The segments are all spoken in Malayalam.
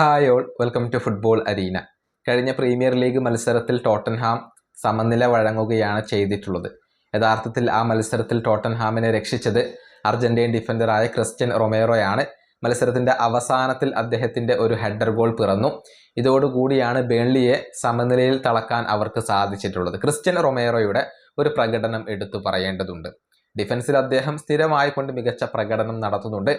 Hi all welcome to football arena. കഴിഞ്ഞ പ്രീമിയർ ലീഗ് മത്സരത്തിൽ ടോട്ടൻഹാം സമനില വഴങ്ങുകയാണ് ചെയ്തിട്ടുള്ളത്. യഥാർത്ഥത്തിൽ ആ മത്സരത്തിൽ ടോട്ടൻഹാമിനെ രക്ഷിച്ചത് അർജന്റീൻ ഡിഫൻഡറായ ക്രിസ്ത്യൻ റൊമേറോയാണ്. മത്സരത്തിന്റെ അവസാനത്തിൽ അദ്ദേഹത്തിന്റെ ഒരു ഹെഡർ ഗോൾ പിറന്നു. ഇതോടുകൂടിയാണ് ബേൺലിയെ സമനിലയിൽ തളക്കാൻ അവർക്ക് സാധിച്ചിട്ടുള്ളത്. ക്രിസ്ത്യൻ റൊമേറോയുടെ ഒരു പ്രകടനം എടുത്തു പറയേണ്ടതുണ്ട്. ഡിഫൻസിൽ അദ്ദേഹം സ്ഥിരമായി കൊണ്ട് മികച്ച പ്രകടനം നടത്തുന്നുണ്ട്.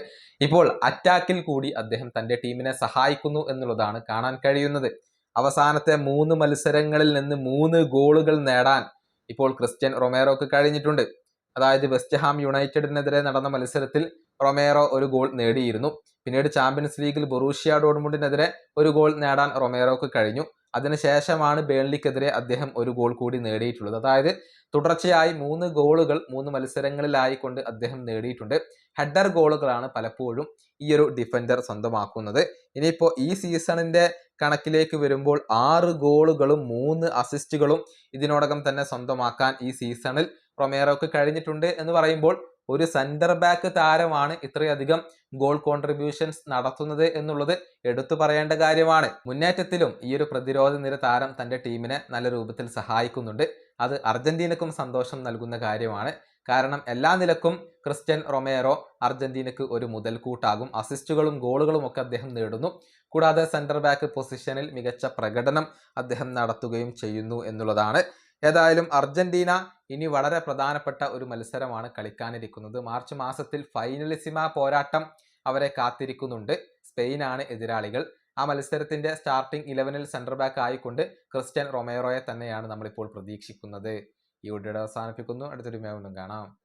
ഇപ്പോൾ അറ്റാക്കിൽ കൂടി അദ്ദേഹം തന്റെ ടീമിനെ സഹായിക്കുന്നു എന്നുള്ളതാണ് കാണാൻ കഴിയുന്നത്. അവസാനത്തെ മൂന്ന് മത്സരങ്ങളിൽ നിന്ന് മൂന്ന് ഗോളുകൾ നേടാൻ ഇപ്പോൾ ക്രിസ്ത്യൻ റൊമേറോക്ക് കഴിഞ്ഞിട്ടുണ്ട്. അതായത് വെസ്റ്റ് ഹാം യുണൈറ്റഡിനെതിരെ നടന്ന മത്സരത്തിൽ റൊമേറോ ഒരു ഗോൾ നേടിയിരുന്നു. പിന്നീട് ചാമ്പ്യൻസ് ലീഗിൽ ബൊറൂഷ്യ ഡോഡ്മുണ്ടിനെതിരെ ഒരു ഗോൾ നേടാൻ റൊമേറോക്ക് കഴിഞ്ഞു. അതിനുശേഷമാണ് ബേൺലിക്കെതിരെ അദ്ദേഹം ഒരു ഗോൾ കൂടി നേടിയിട്ടുള്ളത്. അതായത് തുടർച്ചയായി മൂന്ന് ഗോളുകൾ മൂന്ന് മത്സരങ്ങളിലായിക്കൊണ്ട് അദ്ദേഹം നേടിയിട്ടുണ്ട്. ഹെഡർ ഗോളുകളാണ് പലപ്പോഴും ഈ ഒരു ഡിഫൻഡർ സ്വന്തമാക്കുന്നത്. ഇനിയിപ്പോൾ ഈ സീസണിന്റെ കണക്കിലേക്ക് വരുമ്പോൾ ആറ് ഗോളുകളും മൂന്ന് അസിസ്റ്റുകളും ഇതിനോടകം തന്നെ സ്വന്തമാക്കാൻ ഈ സീസണിൽ റൊമേറോക്ക് കഴിഞ്ഞിട്ടുണ്ട് എന്ന് പറയുമ്പോൾ ഒരു സെന്റർ ബാക്ക് താരമാണ് ഇത്രയധികം ഗോൾ കോൺട്രിബ്യൂഷൻസ് നടത്തുന്നത് എന്നുള്ളത് എടുത്തു പറയേണ്ട കാര്യമാണ്. മുന്നേറ്റത്തിലും ഈ ഒരു പ്രതിരോധ നിര താരം തന്റെ ടീമിനെ നല്ല രൂപത്തിൽ സഹായിക്കുന്നുണ്ട്. അത് അർജന്റീനക്കും സന്തോഷം നൽകുന്ന കാര്യമാണ്. കാരണം എല്ലാ നിലക്കും ക്രിസ്ത്യൻ റൊമേറോ അർജന്റീനക്ക് ഒരു മുതൽക്കൂട്ടാകും. അസിസ്റ്റുകളും ഗോളുകളും ഒക്കെ അദ്ദേഹം നേടുന്നു. കൂടാതെ സെന്റർ ബാക്ക് പൊസിഷനിൽ മികച്ച പ്രകടനം അദ്ദേഹം നടത്തുകയും ചെയ്യുന്നു എന്നുള്ളതാണ്. ഏതായാലും അർജന്റീന ഇനി വളരെ പ്രധാനപ്പെട്ട ഒരു മത്സരമാണ് കളിക്കാനിരിക്കുന്നത്. മാർച്ച് മാസത്തിൽ ഫൈനലിസിമ പോരാട്ടം അവരെ കാത്തിരിക്കുന്നുണ്ട്. സ്പെയിനാണ് എതിരാളികൾ. ആ മത്സരത്തിന്റെ സ്റ്റാർട്ടിംഗ് ഇലവനിൽ സെന്റർ ബാക്ക് ആയിക്കൊണ്ട് ക്രിസ്ത്യൻ റൊമേറോയെ തന്നെയാണ് നമ്മളിപ്പോൾ പ്രതീക്ഷിക്കുന്നത്. ഈ വീഡിയോ അവസാനിപ്പിക്കുന്നു. അടുത്തൊരു വീണ്ടും കാണാം.